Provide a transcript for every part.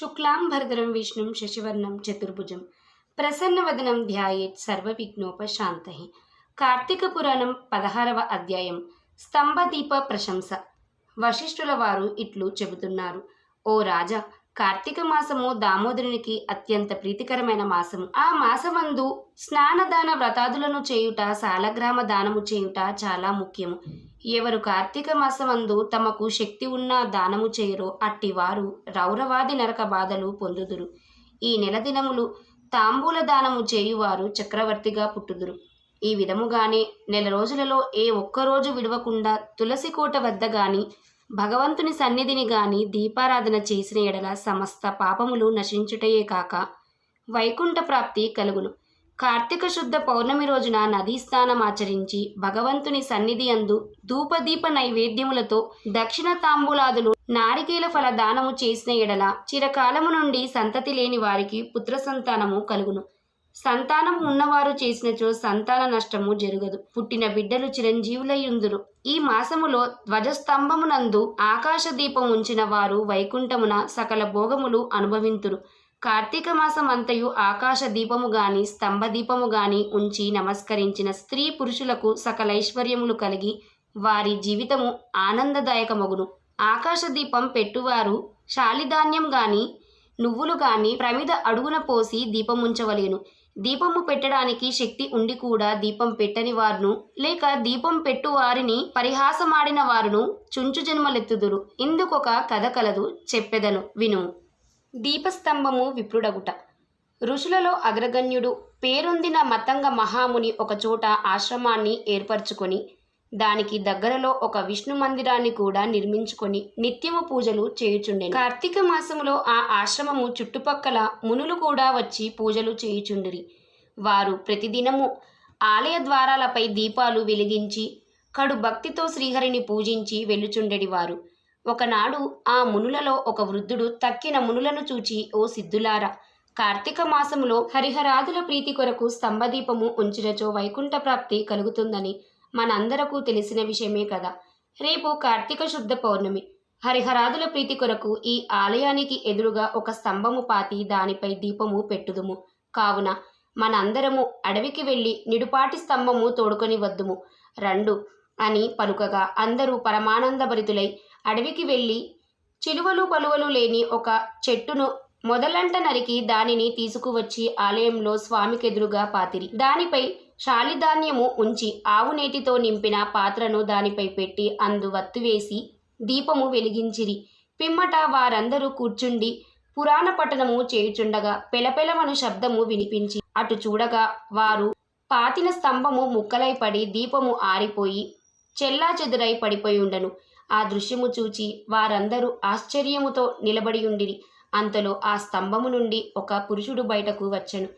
శుక్లాం భరధరం విష్ణుం శశివర్ణం చతుర్భుజం. ప్రసన్నవదనం ధ్యాయేత్ సర్వవిఘ్నోపశాంతై. కార్తీక పురాణం పదహారవ అధ్యాయం. స్తంభదీప ప్రశంస. వశిష్ఠుల వారు ఇట్లు చెబుతున్నారు. ఓ రాజా కార్తీక మాసము దామోదరునికి అత్యంత ప్రీతికరమైన మాసము. ఆ మాసమందు స్నానదాన వ్రతాదులను చేయుట సాలగ్రామ దానము చేయుట చాలా ముఖ్యము. ఎవరు కార్తీక మాసమందు తమకు శక్తి ఉన్న దానము చేయరో అట్టివారు రౌరవాది నరక బాధలు పొందుదురు. ఈ నెల దినములు తాంబూల దానము చేయువారు చక్రవర్తిగా పుట్టుదురు. ఈ విధముగానే నెల రోజులలో ఏ ఒక్క రోజు విడవకుండా తులసి కోట వద్ద గాని భగవంతుని సన్నిధిని గాని దీపారాధన చేసిన ఎడల సమస్త పాపములు నశించుటయే కాక వైకుంఠ ప్రాప్తి కలుగును. కార్తీక శుద్ధ పౌర్ణమి రోజున నదీ స్నానం ఆచరించి భగవంతుని సన్నిధి అందు ధూపదీప నైవేద్యములతో దక్షిణ తాంబూలాదులు నారికేల ఫల దానము చేసిన ఎడల చిరకాలము నుండి సంతతి లేని వారికి పుత్ర సంతానము కలుగును. సంతానం ఉన్నవారు చేసినచో సంతాన నష్టము జరగదు. పుట్టిన బిడ్డలు చిరంజీవులయ్యుందురు. ఈ మాసములో ధ్వజస్తంభమునందు ఆకాశ దీపం ఉంచిన వారు వైకుంఠమున సకల భోగములు అనుభవింతురు. కార్తీక మాసం అంతయు ఆకాశ దీపము గాని స్తంభ దీపము గాని ఉంచి నమస్కరించిన స్త్రీ పురుషులకు సకలైశ్వర్యములు కలిగి వారి జీవితము ఆనందదాయకమగును. ఆకాశ దీపం పెట్టువారు శాలిధాన్యం గాని నువ్వులు గాని ప్రమిద అడుగున పోసి దీపముంచవలేను. దీపము పెట్టడానికి శక్తి ఉండి కూడా దీపం పెట్టని వారును లేక దీపం పెట్టు వారిని పరిహాసమాడిన వారును చుంచు జన్మలెత్తుదురు. ఇందుకొక కథ కలదు చెప్పెదను విను. దీపస్తంభము విప్రుడగుట. ఋషులలో అగ్రగణ్యుడు పేరొందిన మతంగ మహాముని ఒకచోట ఆశ్రమాన్ని ఏర్పరచుకొని దానికి దగ్గరలో ఒక విష్ణు మందిరాన్ని కూడా నిర్మించుకొని నిత్యము పూజలు చేయుచుండెను. కార్తీక మాసములో ఆ ఆశ్రమము చుట్టుపక్కల మునులు కూడా వచ్చి పూజలు చేయుచుండిరి. వారు ప్రతిదినము ఆలయ ద్వారాలపై దీపాలు వెలిగించి కడు భక్తితో శ్రీహరిని పూజించి వెళ్ళుచుండెడివారు ఒకనాడు ఆ మునులలో ఒక వృద్ధుడు తక్కిన మునులను చూచి ఓ సిద్ధులారా! కార్తీక మాసములో హరిహరాదుల ప్రీతి కొరకు స్తంభదీపము ఉంచినచో వైకుంఠ ప్రాప్తి కలుగుతుందని మనందరకు తెలిసిన విషయమే కదా. రేపు కార్తీక శుద్ధ పౌర్ణమి. హరిహరాదుల ప్రీతి కొరకు ఈ ఆలయానికి ఎదురుగా ఒక స్తంభము పాతి దానిపై దీపము పెట్టుదుము. కావున మనందరము అడవికి వెళ్ళి నిడుపాటి స్తంభము తోడుకొని వద్దుము. రండు అని పలుకగా అందరూ పరమానందభరితులై అడవికి వెళ్ళి చిలువలు పలువలు లేని ఒక చెట్టును మొదలంట నరికి దానిని తీసుకువచ్చి ఆలయంలో స్వామికెదురుగా పాతిరి. దానిపై శాలిధాన్యము ఉంచి ఆవునేటితో నింపిన పాత్రను దానిపై పెట్టి అందు వత్తువేసి దీపము వెలిగించిరి. పిమ్మట వారందరూ కూర్చుండి పురాణ పఠనము చేయుచుండగా పెలపెలమను శబ్దము వినిపించి అటు చూడగా వారు పాతిన స్తంభము ముక్కలై పడి దీపము ఆరిపోయి చెల్లా చెదురై పడిపోయి ఉండను. ఆ దృశ్యము చూచి వారందరూ ఆశ్చర్యముతో నిలబడి ఉండిరి. అంతలో ఆ స్తంభము నుండి ఒక పురుషుడు బయటకు వచ్చెను.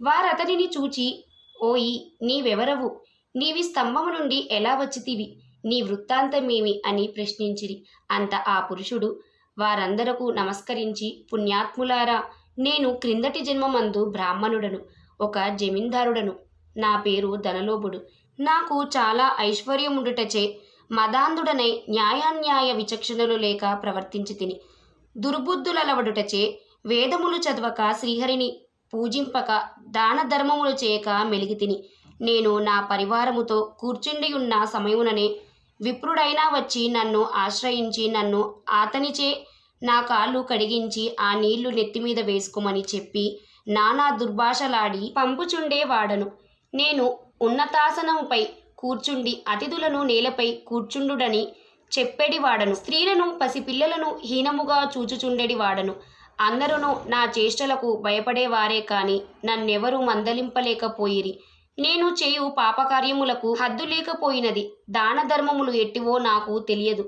వారతనిని చూచి ఓయి నీవెవరవు? నీవి స్తంభము నుండి ఎలా వచ్చితివి? నీ వృత్తాంతమేమి అని ప్రశ్నించిరి. అంత ఆ పురుషుడు వారందరకు నమస్కరించి పుణ్యాత్ములారా నేను క్రిందటి జన్మమందు బ్రాహ్మణుడను ఒక జమీందారుడను. నా పేరు ధనలోభుడు. నాకు చాలా ఐశ్వర్యముండుటచే మదాంధుడనై న్యాయాన్యాయ విచక్షణలు లేక ప్రవర్తించి తిని దుర్బుద్ధులలవడుటచే వేదములు చదవక శ్రీహరిని పూజింపక దాన ధర్మములు చేయక మెలిగితిని నేను నా పరివారముతో కూర్చుండి ఉన్న సమయముననే విప్రుడైనా వచ్చి నన్ను ఆశ్రయించి నన్ను ఆతనిచే నా కాళ్ళు కడిగించి ఆ నీళ్ళు నెత్తిమీద వేసుకోమని చెప్పి నానా దుర్భాషలాడి పంపుచుండేవాడను. నేను ఉన్నతాసనముపై కూర్చుండి అతిథులను నేలపై కూర్చుండుడని చెప్పేడివాడను. స్త్రీలను పసిపిల్లలను హీనముగా చూచుచుండెడి వాడను అందరూ నా చేష్టలకు భయపడేవారే కాని నన్నెవరూ మందలింపలేకపోయిరి. నేను చేయు పాపకార్యములకు హద్దు లేకపోయినది దాన ధర్మములు ఎట్టివో నాకు తెలియదు.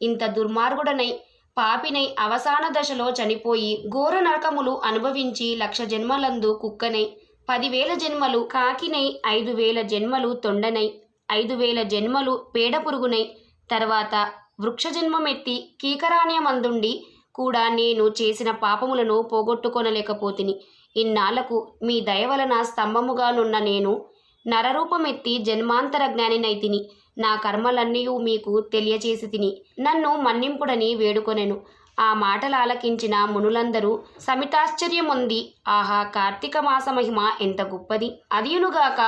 ఇంత దుర్మార్గుడనై పాపినై అవసాన దశలో చనిపోయి ఘోర నరకములు అనుభవించి లక్ష జన్మలందు కుక్కనై పదివేల జన్మలు కాకినై ఐదు వేల జన్మలు తొండనై ఐదు వేల జన్మలు పేడ పురుగునై తర్వాత వృక్షజన్మమెత్తి కీకరాణ్యమందుండి కూడా నేను చేసిన పాపములను పోగొట్టుకొనలేకపోతిని. ఇన్నాళ్ళకు మీ దయ వలన స్తంభముగానున్న నేను నరరూపమెత్తి జన్మాంతర జ్ఞానినైతిని. నా కర్మలన్నీ మీకు తెలియచేసి తిని నన్ను మన్నింపుడని వేడుకొనెను. ఆ మాటలు ఆలకించిన మునులందరూ సమితాశ్చర్యముంది ఆహా కార్తీక మాస మహిమ ఎంత గొప్పది. అదియునుగాక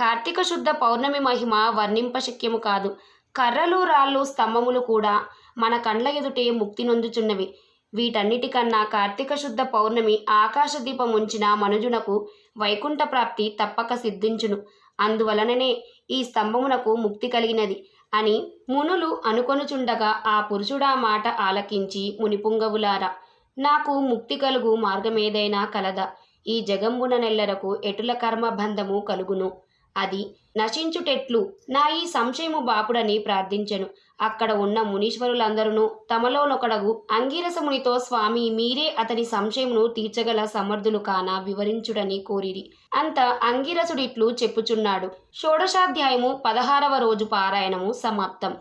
కార్తీక శుద్ధ పౌర్ణమి మహిమ వర్ణింపశక్యము కాదు. కర్రలు రాళ్ళు స్తంభములు కూడా మన కండ్ల ఎదుటే ముక్తి నొందుచున్నవి. వీటన్నిటికన్నా కార్తీక శుద్ధ పౌర్ణమి ఆకాశదీపం ఉంచిన మనుజునకు వైకుంఠ ప్రాప్తి తప్పక సిద్ధించును. అందువలననే ఈ స్తంభమునకు ముక్తి కలిగినది అని మునులు అనుకొనుచుండగా ఆ పురుషుడా మాట ఆలకించి మునిపుంగవులారా నాకు ముక్తి కలుగు మార్గమేదైనా కలదా. ఈ జగంబున నెల్లరకు ఎటుల కర్మబంధము కలుగును? అది నశించుటెట్లు. నా ఈ సంశయము బాపుడని ప్రార్థించెను. అక్కడ ఉన్న మునీశ్వరులందరూ తమలోనొకడగు అంగీరసమునితో స్వామి మీరే అతని సంశయమును తీర్చగల సమర్థులు కాన? వివరించుడని కోరిరి. అంత అంగీరసుడిట్లు చెప్పుచున్నాడు. షోడశాధ్యాయము పదహారవ రోజు పారాయణము సమాప్తం.